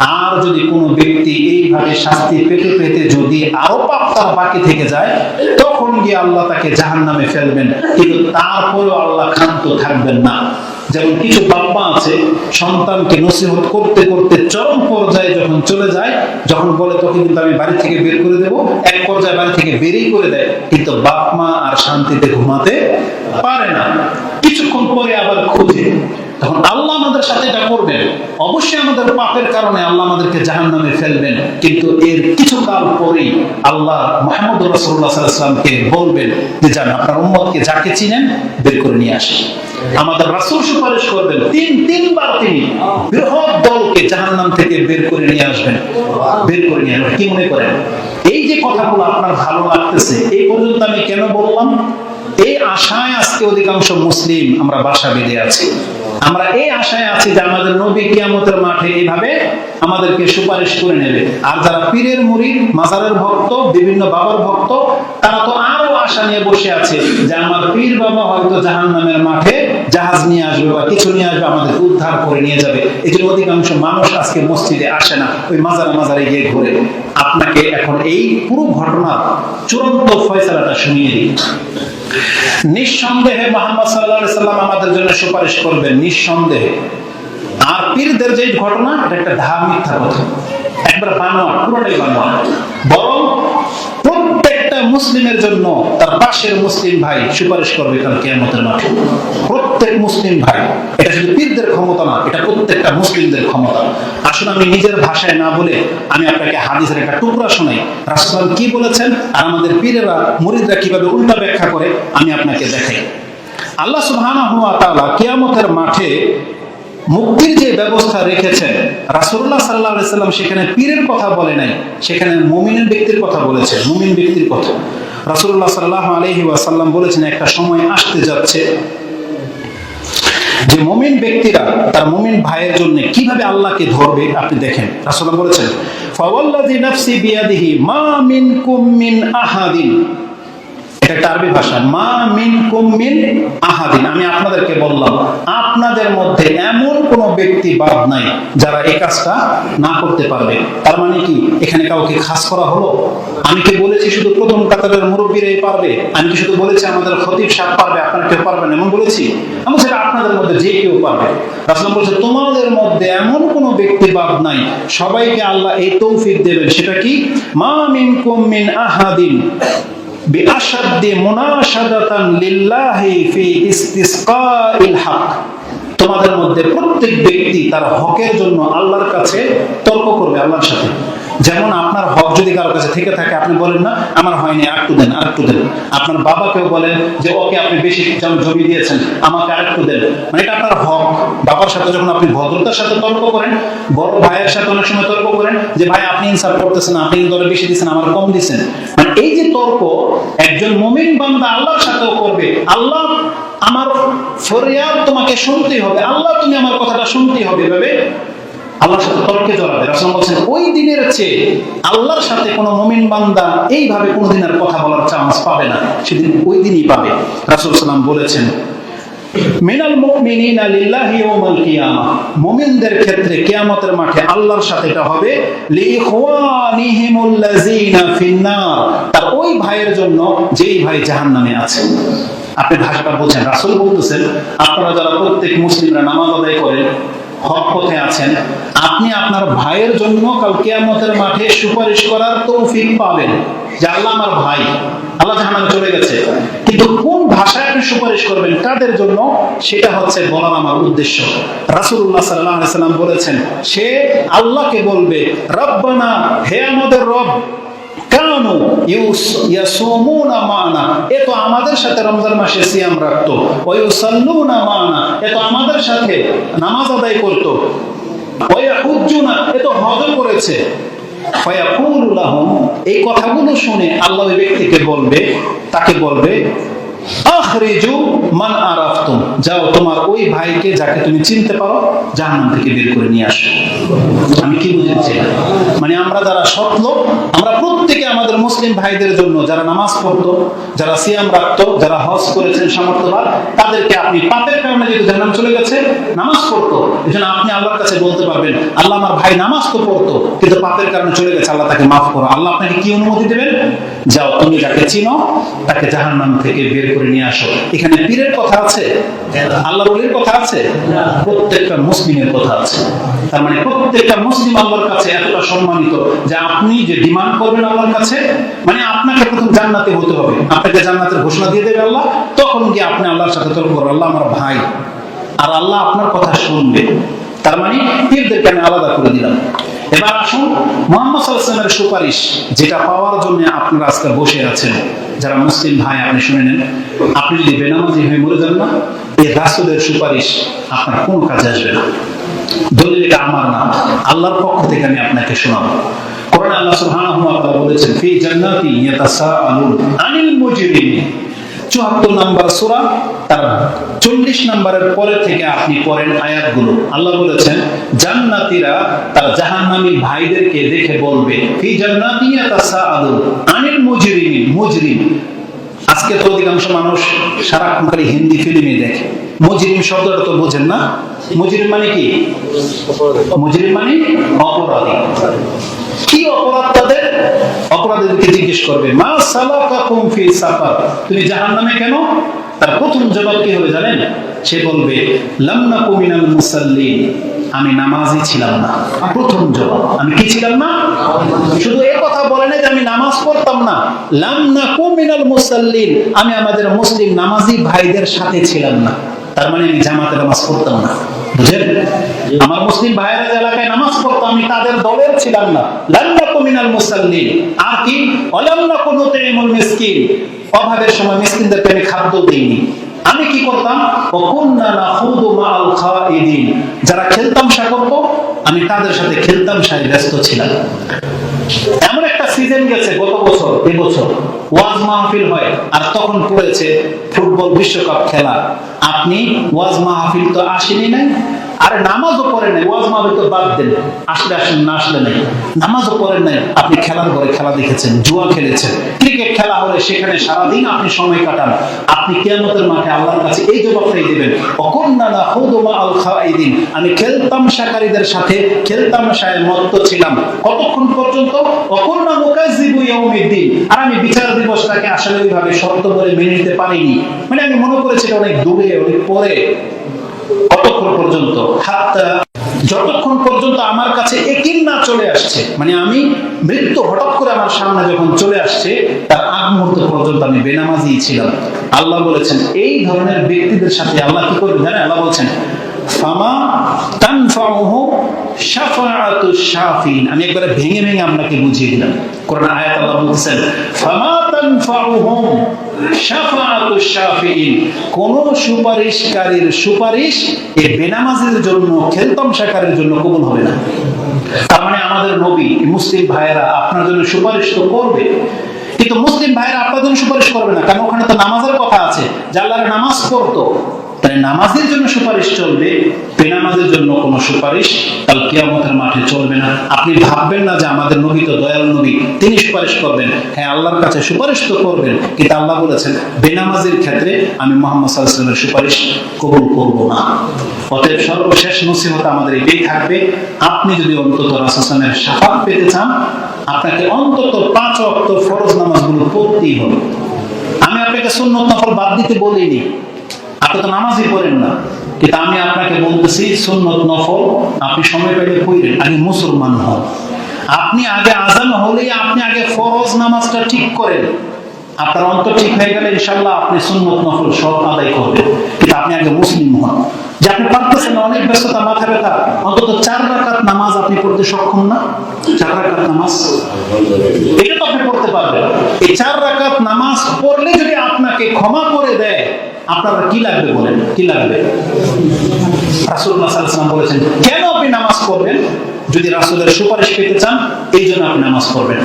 আর যদি কোনো ব্যক্তি এইভাবে শাস্তি পেতে পেতে যদি আরও পাপ তার বাকি থেকে যায়, তখন গিয়ে আল্লাহ তাকে জাহান নামে ফেলবেন। কিন্তু তারপরেও আল্লাহ ক্ষান্ত থাকবেন না। যেমন কিছু বাপ্পা আছে, সন্তানকে নসিহত করতে করতে চরম পর্যায়ে যখন চলে যায়, যখন বলে, তোকে কিন্তু আমি বাড়ি থেকে বের করে দেব। এক পর্যায়ে বাড়ি থেকে বেরই করে দেয়। কিন্তু বাপ মা আর শান্তিতে ঘুমাতে পারে না। কিছুক্ষণ পরে আবার খুঁজে। তখন আল্লাহ আমাদের সাথে এটা করবেন। অবশ্যই আমাদের পাপের কারণে আল্লাহ আমাদেরকে জাহান নামে ফেলবেন, কিন্তু এর কিছু কাল পরেই আল্লাহ মোহাম্মদ রসুল্লাহ সাল্লামকে বলবেন যে যান আপনার উম্মতকে যাকে চিনেন বের করে নিয়ে আসেন। আমাদের রাসূল সুপারিশ করবেন, তিন, তিনবার তিনি বৃহৎ দলকে জাহান্নাম থেকে বের করে নিয়ে আসবেন। বের করে নিয়ে আসবেন। কি মনে করেন? এই যে কথাগুলো আপনার ভালো লাগতেছে, এই পর্যন্ত আমি কেন বললাম? এই আশায় আজকে অধিকাংশ মুসলিম আমরা বাসা বেঁধে আছি। আমরা এই আশায় আছি যে আমাদের নবী কিয়ামতের মাঠে এইভাবে আমাদেরকে সুপারিশ করে নেবে। আর যারা পীরের মুড়ি মাজারের ভক্ত, বিভিন্ন বাবার ভক্ত, তারা তো আরও আশা নিয়ে বসে আছে যে আমার পীর বাবা হয়তো জাহান নামের মাঠে জাহাজ নিয়ে আসবে বা কিছু নিয়ে আসবে, আমাদের উদ্ধার করে নিয়ে যাবে। জন্য অধিকাংশ মানুষ আজকে মসজিদে আসে না, ওই মাজারে মাজারে গিয়ে ঘুরে। আপনাকে এখন এই পুরো ঘটনার চূড়ান্ত ফয়সালাটা শুনিয়ে দিই। নিঃসন্দেহে মোহাম্মদ সাল্লাহ সাল্লাম আমাদের জন্য সুপারিশ করবেন, নিঃসন্দেহে। আর পীরদের যে ঘটনা, এটা একটা ধা মিথ্যা কথা। একবার বানোয়ার পুরোটাই বানোয়ার বরং মুসলিমের জন্য তার পাশের মুসলিম ভাই সুপারিশ করবে কাল কেয়ামতের মাঠে। প্রত্যেক মুসলিম ভাই, এটা শুধু পীরদের ক্ষমতা না, এটা প্রত্যেকটা মুসলিমদের ক্ষমতা। আসলে আমি নিজের ভাষায় না বলে আমি আপনাকে হাদিসের একটা টুকরা শোনাই। রাসূল কি বলেছেন আর আমাদের পীরেরা, মরিদরা কীভাবে উল্টা ব্যাখ্যা করে, আমি আপনাকে দেখাই। আল্লাহ সুবহানাহু ওয়া তাআলা কিয়ামতের মাঠে মুক্তির যে ব্যবস্থা রেখেছেন, রাসূলুল্লাহ সাল্লাল্লাহু আলাইহি সাল্লাম সেখানে পীরের কথা বলে নাই, সেখানে মুমিনের ব্যক্তির কথা বলেছে মুমিন ব্যক্তির কথা। রাসূলুল্লাহ সাল্লাল্লাহু আলাইহি ওয়াসাল্লাম বলেছেন, একটা সময় আসতে যাচ্ছে যে মুমিন ব্যক্তিরা তার মমিন ভাইয়ের জন্য কীভাবে আল্লাহকে ধরবে, আপনি দেখেন। রাসূলুল্লাহ বলেছেন, ফাওয়াল্লাযী নাফসি বিয়াদিহি মা মিনকুম মিন আহাদিন। এটা আরবি ভাষা। মা মিন কুমিন আহাদিন। আমি আপনাদেরকে বললাম, আপনাদের মধ্যে এমন কোন ব্যক্তি বাদ নাই যারা এই কাজটা না করতে পারবে। তার মানে কি? এখানে কাউকে খাস করা হলো? আমি কি বলেছি শুধু প্রথম কাতারের মুরব্বীরাই পারবে? আমি কি শুধু বলেছি আমাদের খতিব সাহেব পারবে, আপনারা কেউ পারবেন এমন বলেছি? আমি সেটা আপনাদের মধ্যে যে কেউ পারবে। রাসূল বলছে, তোমাদের মধ্যে এমন কোন ব্যক্তি বাদ নাই। সবাইকে আল্লাহ এই তৌফিক দেবেন। সেটা কি? মা মিন আহাদিন। তোমাদের মধ্যে প্রত্যেক ব্যক্তি তার হকের জন্য আল্লাহর কাছে তর্ক করবে আল্লাহর সাথে। যেমন আপনার হক যদি কারও কাছে থেকে থাকে, আপনি বলেন, না, আমার হয়নি আরেকটু দেন আরেকটু দেন। আপনার বাবাকেও বলেন যে, ওকে, আপনি বেশি জমি দিয়েছেন, আমাকে আরেকটু দেন। মানে এটা আপনার হক। বাবার সাথে যখন আপনি ভদ্রতার সাথে তর্ক করেন, বড় ভাইয়ের সাথে অনেক সময় তর্ক করেন যে, ভাই, আপনি ইনসাফ করতেছেন, আপনি দলে বেশি দিচ্ছেন আমার কম দিচ্ছেন মানে এই যে তর্ক, একজন মুমিন বান্দা আল্লাহর সাথেও করবে। আল্লাহ আমার ফরিয়াদ তোমাকে শুনতেই হবে। আল্লাহ তুমি আমার কথাটা শুনতেই হবে। এভাবে আল্লাহর সাথে তর্কে জড়াবে রাসূল বলছেন, ওই দিনের চেয়ে আল্লাহর সাথে কোনো বান্দা এইভাবে কোনোদিন আর কথা বলার চান্স পাবে না। সেদিন ওই দিনই পাবে। রাসূল সাল্লাম বলেছেন, মিনাল লিল্লাহি ইয়াউমাল কিয়ামা। মুমিনদের ক্ষেত্রে কিয়ামতের মাঠে আল্লাহর সাথে এটা হবে লাযিনা ফিন্নার। তার ওই ভাইয়ের জন্য যেই ভাই জাহান্নামে আছে। আপনি ভাষাটা বলছেন, রাসূল বলতেছেন, আপনারা যারা প্রত্যেক মুসলিমরা নামাজ আদায় করেন হক পথে আছেন, আপনি আপনার ভাইয়ের জন্য কাল কিয়ামতের মাঠে সুপারিশ করার তৌফিক পাবেন যে আল্লাহ আমার ভাই, আল্লাহ জাহান্নামে চলে গেছে। কিন্তু কোন ভাষায় আপনি সুপারিশ করবেন কাদের জন্য, সেটা হচ্ছে বলার আমার উদ্দেশ্য। রাসূলুল্লাহ সাল্লাল্লাহু সাল্লাম বলেছেন, সে আল্লাহকে বলবে, রব্বানা, হে আমাদের রব মানা। এ তো আমাদের সাথে রমজান মাসে সিয়াম রাখতো। মানা। এ তো আমাদের সাথে নামাজ আদায় করতো। এ তো হজ করেছে। এই কথাগুলো শুনে আল্লাহ ব্যক্তিকে বলবে, তাকে বলবে মান আরাফতুম। যাও, তোমার ওই ভাইকে যাকে তুমি চিনতে পারো, জাহান্নাম থেকে বের করে নিয়ে আসো। আমি কি বুঝেছি? মানে আমরা যারা সৎ আমরা মুসলিম ভাইদের জন্য যারা নামাজ পড়তো, যারা সিয়াম রাখতো, যারা হজ করেছেন সামর্থ্যবান, তাদেরকে আপনি পাপের কারণে যদি জাহান্নাম চলে গেছে, নামাজ পড়তো। এখানে আপনি আল্লাহর কাছে বলতে পারবেন, আল্লাহ আমার ভাই নামাজ তো পড়তো, কিন্তু পাপের কারণে চলে গেছে, আল্লাহ তাকে মাফ করো। আল্লাহ আপনাকে কি অনুমতি দেবেন? যাও, তুমি যাকে চিনো, তাকে জাহান্নাম থেকে বের করে নিয়ে আসো। এখানে পীরের কথা আছে? আল্লাহ বলির কথা আছে? প্রত্যেকটা মুসলিমের কথা আছে। তার মানে প্রত্যেকটা মুসলিম আল্লাহর কাছে এতটা সম্মানিত যে আপনি যে ডিমান্ড করবেন আল্লাহর কাছে মানে আপনাকে প্রথম জান্নাতে হতে হবে। আপনাকে জান্নাতের ঘোষণা দিয়ে দেবে আল্লাহ, তখন গিয়ে আপনি আল্লাহর সাথে তর্ক করবেন, আল্লাহ আমার ভাই। আর আল্লাহ আপনার কথা শুনবে। তার মানে পীরদেরকে আমি আলাদা করে দিলাম। এবার আসুন, মোহাম্মদ সাল্লামের সুপারিশ যেটা পাওয়ার জন্য আপনারা আজকে বসে আছেন। যারা মুসলিম ভাই, আপনি শুনে নেন। আপনি যদি বেনামাজি হয়ে মরে যান না, এই রাসুলের সুপারিশ আপনার কোনো কাজে আসবে না। দলিল এটা আমার না। আল্লাহর পক্ষ থেকে আমি আপনাকে শোনাবো। কোরআন আল্লাহ সুবহানাহু ওয়া তাআলা বলেছেন, ফি জান্নাতি ইয়াতাসাআলুন আনিল মুজরিমিন। চুয়াত্তর নাম্বার সূরা, তার চল্লিশ নাম্বারের পরে থেকে আপনি পড়েন আয়াতগুলো। আল্লাহ বলেছেন, জান্নাতীরা তার জাহান্নামী ভাইদেরকে দেখে বলবে, ফি জান্নাতি ইয়াতাসাআলুন আনিল মুজরিমিন, মুজরিম। আজকে তো অধিকাংশ মানুষ সারাক্ষণ খালি হিন্দি ফিল্মে দেখে। মজরিম শব্দটা তো বোঝেন না। মজরিম মানে কি? মজরিম মানে অপরাধী। অপরাধীদেরকে জিজ্ঞেস করবে, মা সালাকাকুম ফি সাফার তুমি জাহান্নামে কেন? তার প্রথম জবাব কি হবে জানেন? সে বলবে, লাম নাকু মিনাল মুসাল্লিন। আমি নামাজি ছিলাম না। প্রথম জবাব, আমি কি ছিলাম না? শুধু এই কথা বলে না যে আমি নামাজ পড়তাম না। লাম নাকু মিনাল মুসাল্লিন। আমি আমাদের মুসলিম নামাজি ভাইদের সাথে ছিলাম না। তার মানে আমি জামাতে নামাজ পড়তাম না। বুঝলেন আমার মুসলিম ভাইয়েরা এলাকায় নামাজ পড়তো, আমি তাদের দলের ছিলাম না। লাল্লা আর কি? অলাল্লা কোনো তেমন মিসকিন। অভাবের সময় মিসকিনদের আমি খাদ্য দিইনি। আমি কি করতাম? যারা খেলতাম করতো। আমি তাদের সাথে খেলতামশায় ব্যস্ত ছিলাম। এমন একটা সিজন গেছে গত বছর এবছর ওয়াজ মাহফিল হয়, আর তখন পড়েছে ফুটবল বিশ্বকাপ খেলা। আপনি ওয়াজ মাহফিল তো আসেনি নাই? আর নামাজও পড়েন নাই, ওয়াজ মাহফিল তো বাদ দেন। আসলে আসেন, না আসলে নাই। নামাজও পড়েন নাই। আপনি খেলার ঘরে খেলা দেখেছেন, জুয়া খেলেছেন। ক্রিকেট খেলা হলে সেখানে সারাদিন আপনি সময় কাটান। আপনি কিয়ামতের মাঠে আল্লাহর কাছে এই জবাবটাই দিবেন। অকন্যা না হুদুমা আল খাওয়াইদিন। আমি খেলতাম শাকারীদের সাথে খেলতাম শায় মত্ত ছিলাম। কতক্ষণ পর্যন্ত? অকন্যা মুকাজিবু ইয়াউমিদ্দিন। আর আমি বিচার দিবসটাকে আসলে ওইভাবে শর্ত করে মেনে নিতে পারিনি। মানে আমি মনে করেছি অনেক দূরে, অনেক পরে। কতক্ষণ পর্যন্ত, হাত্তা যতক্ষণ পর্যন্ত আমার কাছে একিন না চলে আসছে মানে আমি মৃত্যু হঠাৎ করে আমার সামনে যখন চলে আসছে, তার আগ মুহূর্ত পর্যন্ত আমি বেনামাজি ছিলাম। আল্লাহ বলেছেন, এই ধরনের ব্যক্তিদের সাথে আল্লাহ কি করবে জানেন, আল্লাহ বলছেন, ফামা তানফাউহু শাফাআতু শাফিন। আমি একবারে ভেঙে ভেঙে আপনাকে বুঝিয়ে দিলাম। কোরআন আয়াত আল্লাহ বলছেন ফামা কোন সুপারিশকারীর সুপারিশ এই বেনামাজিদের জন্য খেলতামশাকারীর জন্য হবে না। তার মানে আমাদের নবী, মুসলিম ভাইয়েরা আপনার জন্য সুপারিশ তো করবে। কিন্তু মুসলিম ভাইয়েরা আপনার জন্য সুপারিশ করবে না, কারণ ওখানে তো নামাজের কথা আছে। যার নামাজ পড়তো। তাই নামাজের জন্য সুপারিশ চলবে, বেনামাজের জন্য কোনো সুপারিশ কাল কিয়ামতের মাঠে চলবে না। আপনি ভাববেন না যে আমাদের নবী তো দয়াল নবী, তিনি সুপারিশ করবেন। হ্যাঁ আল্লাহর কাছে সুপারিশ তো করবেন, কিন্তু আল্লাহ বলেছেন, বেনামাজের ক্ষেত্রে আমি মোহাম্মদ সাল্লামের সুপারিশ কবুল করব না। অতএব সর্বশেষ নসিহত আমাদের এটাই থাকবে, আপনি যদি অন্তত রাসুসানের সাফাত পেতে চান, আপনাকে অন্তত পাঁচ অক্ত ফরজ নামাজগুলো পড়তেই হবে। আমি আপনাকে সুন্নত নফল বাদ দিতে বলিনি আপনি তো নামাজই পড়েন না। কিন্তু আমি আপনাকে বলতেছি, সুন্নত নফল, আপনি সময় পেলে পড়লেন আগে মুসলমান হন আপনি আগে আজান হলেই আপনি আগে ফরজ নামাজটা ঠিক করেন। আপনার অন্তর ঠিক হয়ে গেলে ইনশাল্লাহ আপনি সুন্নত নফল সব আদায় করবেন। কিন্তু আপনি আগে মুসলিম হন। যে আপনি পারতেছেন অনেক ব্যস্ততা, মাথা ব্যথা, অন্তত চার রাকাত নামাজ আপনি পড়তে সক্ষম না? চার রাকাত নামাজ? এটা তো আপনি পড়তে পারবেন। এই চার রাকাত নামাজ পড়লে যদি আপনাকে ক্ষমা করে দেয়। আপনার কি লাগবে বলেন? কি লাগবে? আলাইহি বলেছেন, কেন আপনি নামাজ পড়বেন? যদি রাসুলের সুপারিশ পেতে চান, এই জন্য আপনি নামাজ পড়বেন।